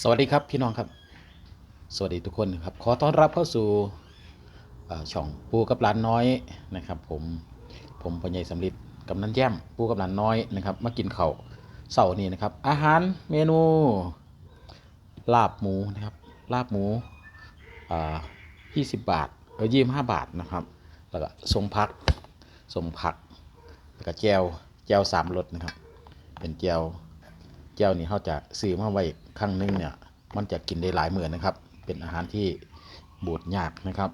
สวัสดีครับพี่น้องครับ สวัสดีทุกคนครับ ขอต้อนรับเข้าสู่ช่องปูกับหลานน้อยนะครับ ผมผมปัญญสำลิดกำนันแย้มปูกับหลานน้อยนะครับมากินข้าวเสาร์นี้นะครับ อาหารเมนู ลาบหมูนะครับลาบหมูอ่า20บาทเออ25บาทนะครับแล้วก็ทรงพักทรงผักแล้วก็แจวแจวสามรสนะครับ เป็นแจว แก้วนี่เขาจะซื้อมาไว้ครั้งหนึงเนี่ย มันจะกินได้หลายมื้อนะครับ เป็นอาหารที่บูดยากนะครับ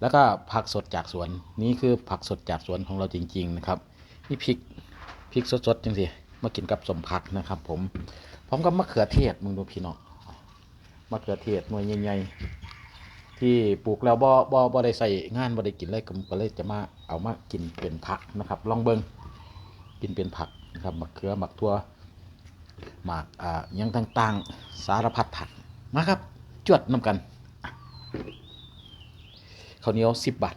แล้วก็ผักสดจากสวนนี่คือผักสดจากสวนของเราจริง ๆ นะครับนี่พริกพริกสดๆจังสิมากินกับสมผักนะครับ ผมพร้อมกับมะเขือเทศมึงดูพี่น้องมะเขือเทศหน่วยใหญ่ๆที่ปลูกแล้วบ่บ่บ่ได้ใส่งานบ่ได้กินเลยก็เลยจะมาเอามากินเป็นผักนะครับ ลองเบิ่งกินเป็นผักนะครับมะเขือมะทั่ว หมากอ่ายังต่างๆ สารพัดผักมาครับ จวดน้ำกันข้าวเหนียวสิบบาท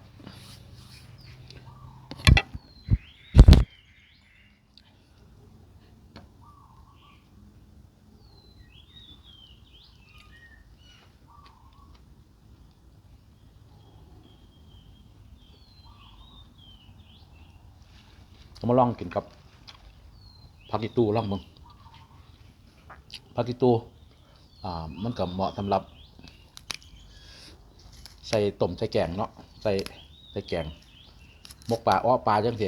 มาลองกินกับผักอีตูลองมึง ผักกีตูอ่ามันก็เหมาะสำหรับ ใส่ต้มใส่แกงเนาะใส่ใส่แกงหมกปลาอ้อปลาจังสิ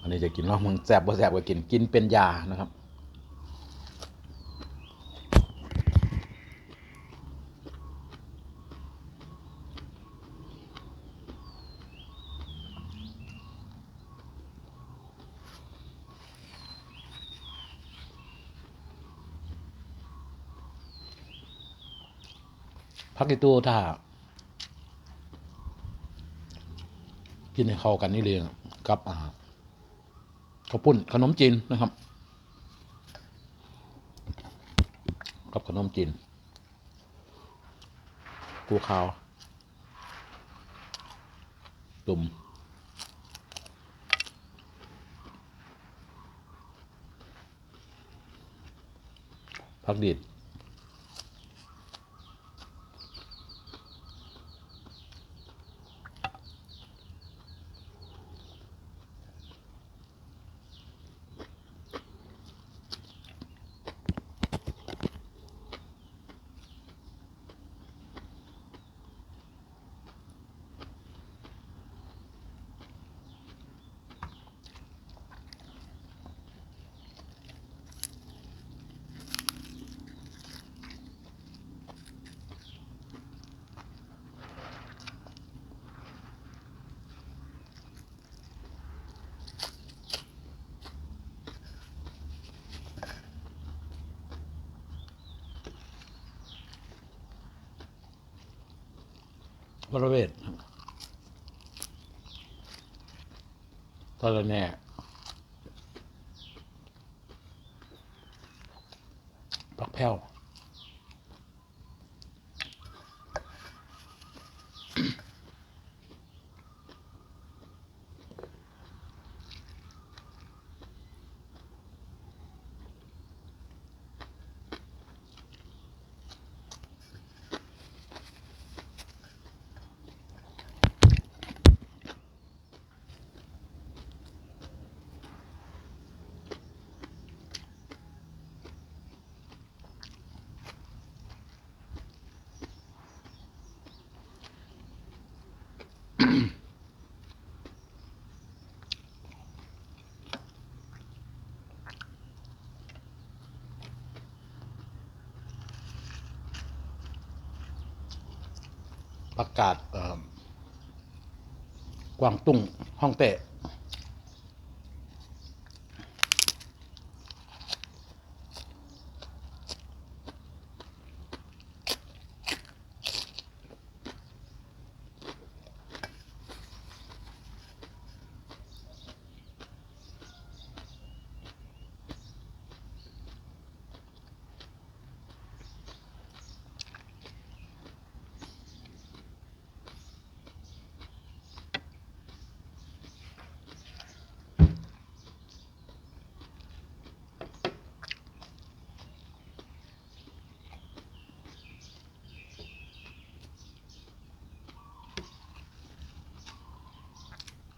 อันนี้จะกินเนาะมึงแสบบ่แสบก็กินกินเป็นยานะครับ ผักกีตูถ้า กินให้เข้ากันนี่เลยกับอ่าข้าวปุ้นขนมจีนนะครับ กับขนมจีนกูขาวตุ่มผักดีด บริเวณตอนแน่ปักแพ้ว ประกาศกวางตุ้งฮ่องเต้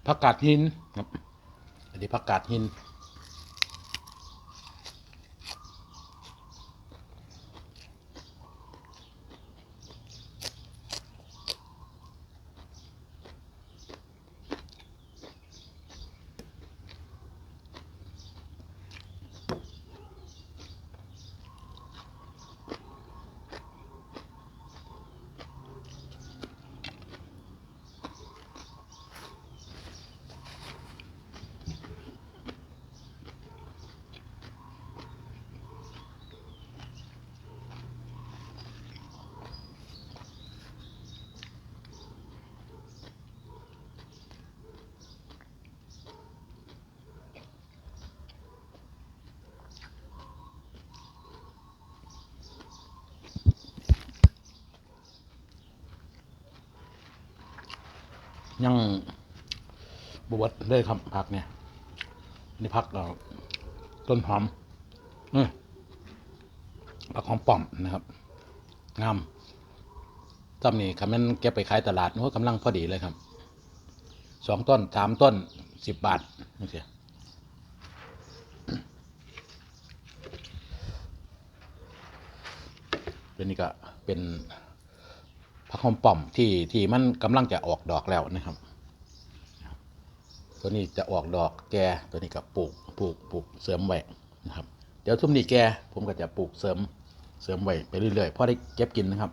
ผักกาดหินครับอันนี้ผักกาดหิน ยังบวชเลยครับผักเนี่ย นี่ผักเอ่อต้นหอมนี่ผักหอมป่อมนะครับ งามจำนี่คำนั้นเก็บไปขายตลาดนู้นกำลังพอดีเลยครับสองต้นสามต้นสิบบาทนี่เสียเป็นนี่ก็เป็น ผักหอมป่อมที่ที่มันกำลังจะออกดอกแล้วนะครับ ตัวนี้จะออกดอกแก่ตัวนี้ก็ปลูกปลูกปลูกเสริมไว้นะครับ เดี๋ยวทุ่มนี้แก่ผมก็จะปลูกเสริมเสริมไว้ไปเรื่อยๆพอได้เก็บกินนะครับ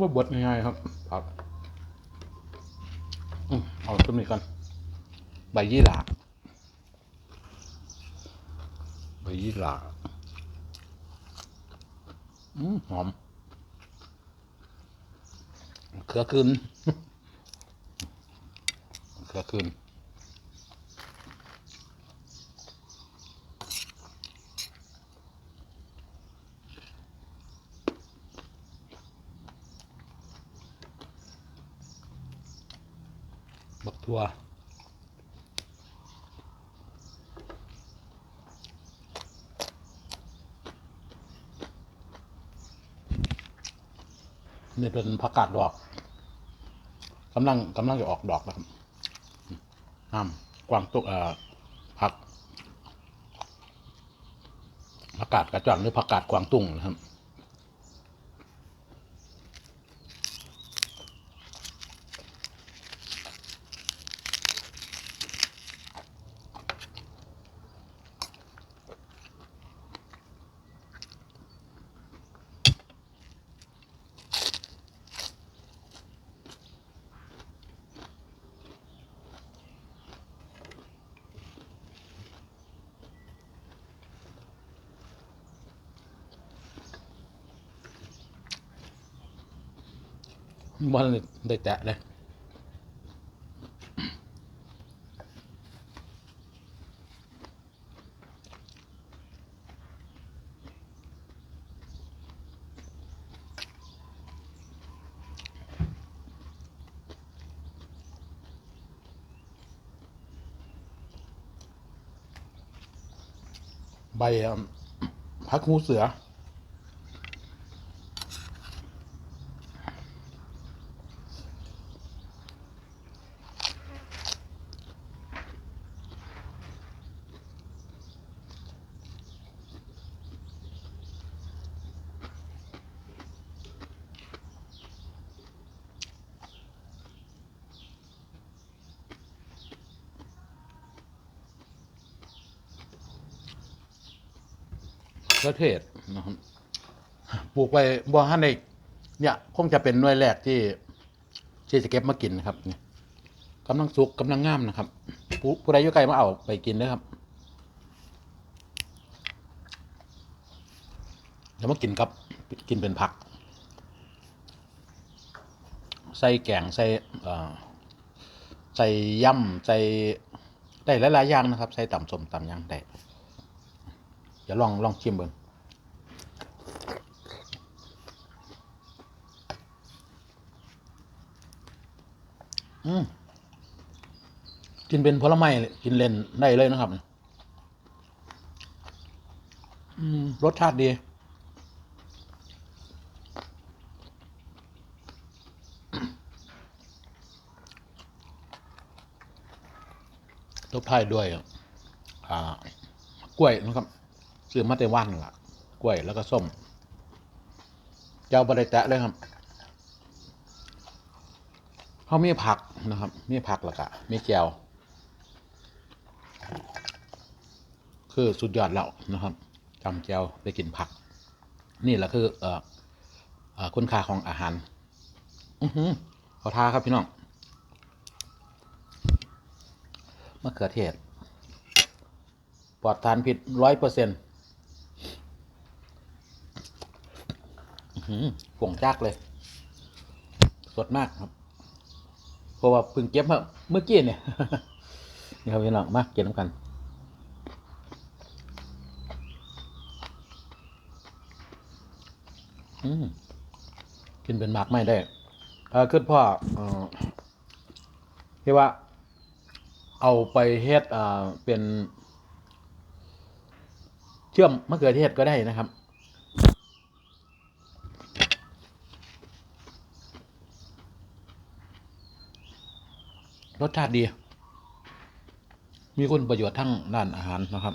ว่าบดง่ายๆครับผักเอาต้นนี้ก่อนใบยี่หร่าใบยี่หร่าอืมหอมเครือคืนเครือคืนัวนี่เป็นผักกาดดอกกำลังกำลังจะออกดอกแล้วครับห้ามกวางตุกเอ่อผักผักกาดกระจ่างหรือผักกาดกวางตุ้งนะครับ บอลได้แตะเลยใบพักหูเสือะระเทศนะครับปลูกไปบ่อฮันเอกเนี่ยคงจะเป็นหน่วยแรกที่ที่จะเก็บมากินนะครับกำลังสุกกำลังงามนะครับ ผู้ผู้ใดอยู่ไกลมาเอาไปกินนะครับเดี๋ยวมากินครับกินเป็นผัก ใส่แกงใส่ใส่ยำใส่ได้หลายๆอย่างนะครับ ใส่ต่ำสมต่ำย่างได้ เดี๋ยวลองลองชิมเบิ่งอืมกินเป็นผลไม้กินเล่นได้เลยนะครับอืมรสชาติดีตบท้ายด้วย อ่า กล้วยนะครับ ซื้อมาแต่วันล่ะ กล้วยแล้วก็ส้มเจ้าบริแตะเลยครับเขามีผักนะครับ มีผักแล้วก็มีแก้วคือสุดยอดแล้วนะครับจำแก้วได้กินผัก นี่แหละคือ เอ่อคุณค่าของอาหาร อือหือขาทาครับพี่น้องมะเขือเทศ ปลอดสารพิษร้อยเปอร์เซ็นต์ ผงจากเลย สดมากครับ เพราะว่าเพิ่งเก็บมาเมื่อกี้เนี่ยนี่ครับพี่น้องมาเก็บน้ำกันอืมกินเป็นหมากไม่ได้เออคือพ่ออที่ว่า เอาไปเฮ็ดเป็น เชื่อมมะเขือเทศก็ได้นะครับ รสชาติดี มีคุณประโยชน์ทั้งด้านอาหารนะครับ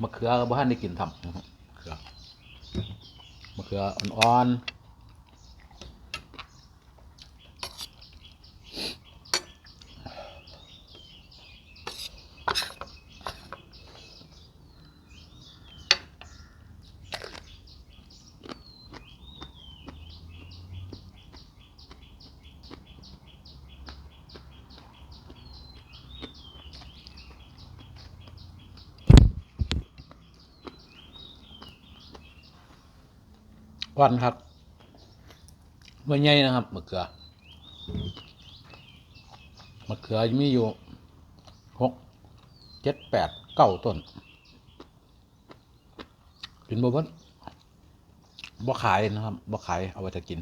มะเขือบ้านได้กินทำนะครับมะเขือมะเขืออ่อนๆ ก่อนครับหน่วยใหญ่นะครับมะเขือมะเขือมีอยู่หกเจ็ดแปดเก้าต้นกินบ่เบิ้บ่ขายนะครับบ่ขายเอาไว้จะกิน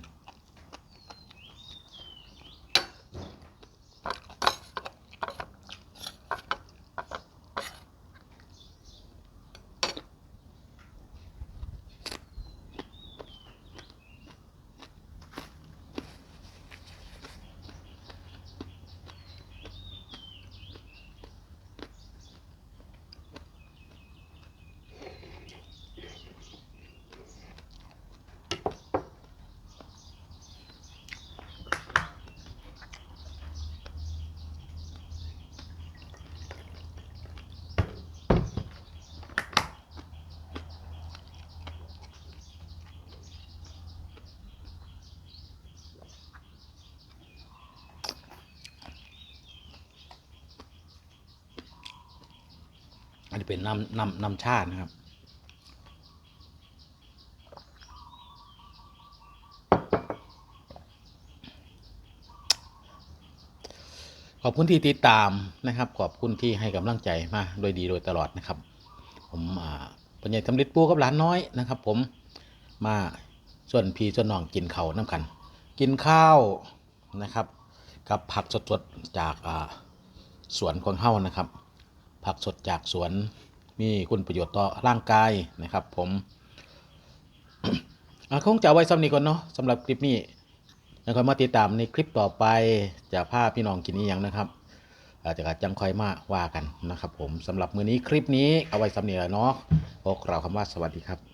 อันนี้เป็นน้ำน้ำน้ำชาตินะครับ ขอบคุณที่ติดตามนะครับ ขอบคุณที่ให้กำลังใจมาโดยดีโดยตลอดนะครับ ผมปัญญาสำลิดปูกับหลานน้อยนะครับ ผมมาส่วนพี่ส่วนน้องกินเขาน้ำกัน กินข้าวนะครับ กับผักสดๆจากสวนของเฮ้านะครับ ผักสดจากสวน มีคุณประโยชน์ต่อร่างกายนะครับ ผมคงจะเอาไว้สำนีก่อนเนาะสำหรับคลิปนี้นะค่อยมาติดตามในคลิปต่อไปจะพาพี่น้องกินนี้ยังนะครับอาจจะจังคอยมาว่ากันนะครับ ผมสำหรับมื้อนี้คลิปนี้เอาไว้สำนีแล้วเนาะพวกเราคำว่าสวัสดีครับ